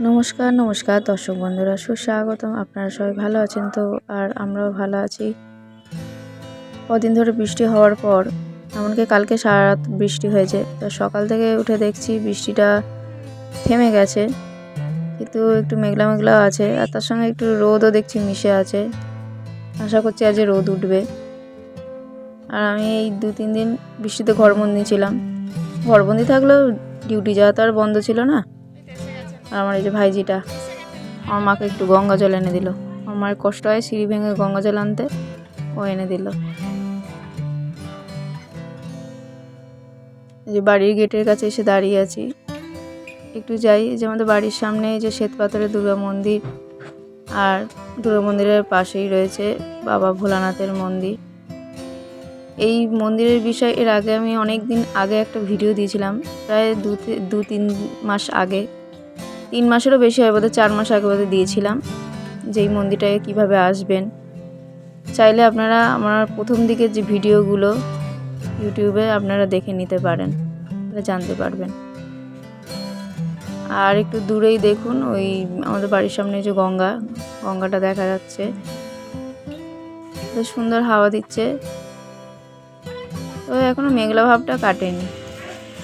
নমস্কার নমস্কার দর্শক বন্ধুরা, সুস্বাগতম। আপনারা সবাই ভালো আছেন তো? আর আমরাও ভালো আছি। কদিন ধরে বৃষ্টি হওয়ার পর, এমনকি কালকে সারা রাত বৃষ্টি হয়েছে, তো সকাল থেকে উঠে দেখছি বৃষ্টিটা থেমে গেছে, কিন্তু একটু মেঘলা মেঘলা আছে, আর তার সঙ্গে একটু রোদও দেখছি মিশে আছে। আশা করছি আজ রোদ উঠবে। আর আমি এই দু তিন দিন বৃষ্টিতে ঘরবন্দি ছিলাম। ঘরবন্দি থাকলেও ডিউটি যাওয়া তো আর বন্ধ ছিল না। আর আমার এই যে ভাইজিটা, আমার মাকে একটু গঙ্গা জল এনে দিল। আমার মায়ের কষ্ট হয় সিঁড়ি ভেঙে গঙ্গা জল আনতে, ও এনে দিল। যে বাড়ির গেটের কাছে এসে দাঁড়িয়ে আছি। একটু যাই যে আমাদের বাড়ির সামনে যে শ্বেতপাথরের দুর্গা মন্দির, আর দুর্গা মন্দিরের পাশেই রয়েছে বাবা ভোলানাথের মন্দির। এই মন্দিরের বিষয়ে এর আগে আমি অনেক দিন আগে একটা ভিডিও দিয়েছিলাম, প্রায় দু দু তিন মাস আগে। তিন মাসেরও বেশি হয়, বোধহয় চার মাস আগে বোধহয় দিয়েছিলাম যে এই মন্দিরটায় কীভাবে আসবেন। চাইলে আপনারা আমার প্রথম দিকের যে ভিডিওগুলো ইউটিউবে আপনারা দেখে নিতে পারেন জানতে পারবেন। আর একটু দূরেই দেখুন, ওই আমাদের বাড়ির সামনে যে গঙ্গা, গঙ্গাটা দেখা যাচ্ছে। বেশ সুন্দর হাওয়া দিচ্ছে। তো এখনও মেঘলা ভাবটা কাটেনি।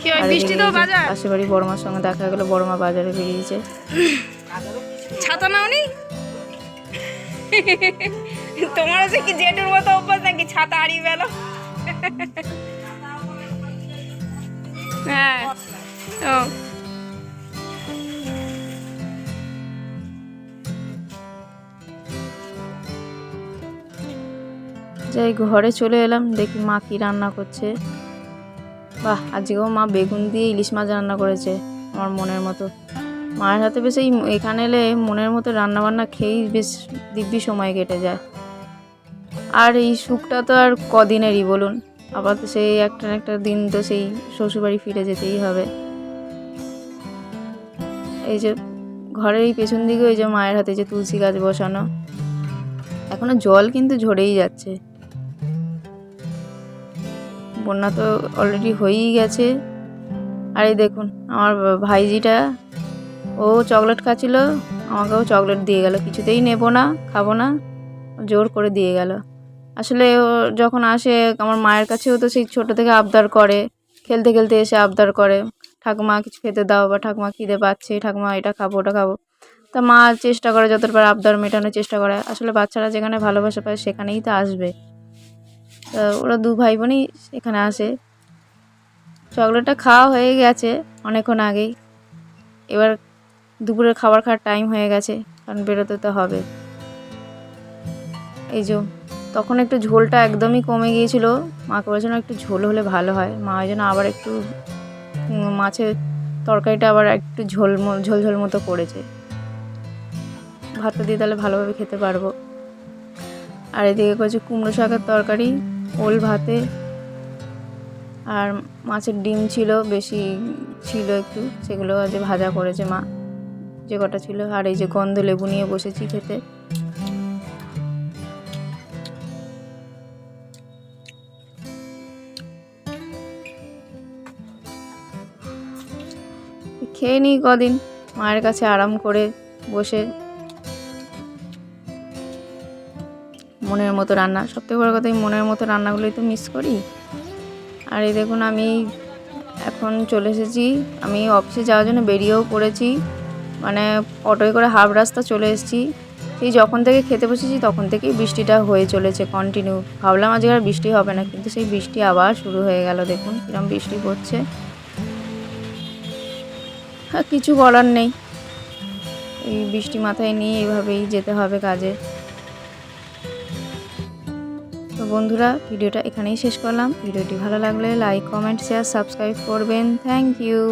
পাশের বাড়ি বড়মার সঙ্গে দেখা গেলো বড়মা বাজারে বেরিয়েছে। ছাতা নাওনি? তোমার হচ্ছে কি জেঠুর মতো অভ্যাস নাকি ছাতা হারিয়ে গেল হ্যাঁ ও। যাই ঘরে চলে এলাম দেখি মা কি রান্না করছে। বাহ, আজকেও মা বেগুন দিয়ে ইলিশ মাছ রান্না করেছে, আমার মনের মতো। মায়ের হাতে বেশ এই এখানে এলে মনের মতো রান্না বান্না খেয়েই বেশ দিব্যি সময় কেটে যায়। আর এই সুখটা তো আর কদিনেরই বলুন আবার তো সেই একটা একটা দিন তো সেই শ্বশুরবাড়ি ফিরে যেতেই হবে। এই যে ঘরের এই পেছন দিকে ওই যে মায়ের হাতে যে তুলসী গাছ বসানো, এখনও জল কিন্তু ঝরেই যাচ্ছে। বন্যা তো অলরেডি হয়েই গেছে। আর এই দেখুন, আমার ভাইজিটা, ও চকলেট খাচ্ছিল, আমাকেও চকলেট দিয়ে গেল। কিছুতেই নেব না, খাব না, জোর করে দিয়ে গেল। আসলে ও যখন আসে, আমার মায়ের কাছেও তো সেই ছোটো থেকে আবদার করে, খেলতে খেলতে এসে আবদার করে, ঠাকুমা কিছু খেতে দাও বা ঠাকুমা খিদে পাচ্ছে, ঠাকুমা এটা খাব, ওটা খাব। তা মা চেষ্টা করে যতবার আবদার মেটানোর চেষ্টা করে। আসলে বাচ্চারা যেখানে ভালোবাসা পায়, সেখানেই তো আসবে। ওরা দু ভাই বোনই এখানে আসে। চকলেটটা খাওয়া হয়ে গেছে অনেকক্ষণ আগেই। এবার দুপুরের খাবার খাওয়ার টাইম হয়ে গেছে, কারণ বেরোতে তো হবে। এই যে, তখন একটু ঝোলটা একদমই কমে গিয়েছিল। মাকে বলেছিল একটু ঝোল হলে ভালো হয়। মা ওই জন্য আবার একটু মাছের তরকারিটা আবার একটু ঝোল ঝোল ঝোল মতো করেছে। ভাতটা দিয়ে তাহলে ভালোভাবে খেতে পারব। আর এদিকে করেছে কুমড়ো শাকের তরকারি। ওল ভাতে। আর মাছের ডিম ছিল, বেশি ছিল একটু, সেগুলো আজ ভাজা করেছে মা। যে কটা ছিল, আর এই যে গন্ধ লেবু নিয়ে বসেছি খেতে। খেয়ে নিই কদিন, মায়ের কাছে আরাম করে বসে মনের মতো রান্না। সবথেকে বড় কথা, এই মনের মতো রান্নাগুলোই তো মিস করি। আর এই দেখুন, আমি এখন চলে এসেছি। আমি অফিসে যাওয়ার জন্য বেরিয়েও পড়েছি। মানে অটোয় করে হাফ রাস্তা চলে এসেছি। সেই যখন থেকে খেতে বসেছি, তখন থেকেই বৃষ্টিটা হয়ে চলেছে কন্টিনিউ ভাবলাম আজকে আর বৃষ্টি হবে না, কিন্তু সেই বৃষ্টি আবার শুরু হয়ে গেল। দেখুন, কিরম বৃষ্টি পড়ছে। কিছু বলার নেই। এই বৃষ্টি মাথায় নিয়ে এইভাবেই যেতে হবে কাজে। বন্ধুরা, ভিডিওটা এখানেই শেষ করলাম। ভিডিওটি ভালো লাগলে লাইক কমেন্ট শেয়ার সাবস্ক্রাইব করবেন। Thank you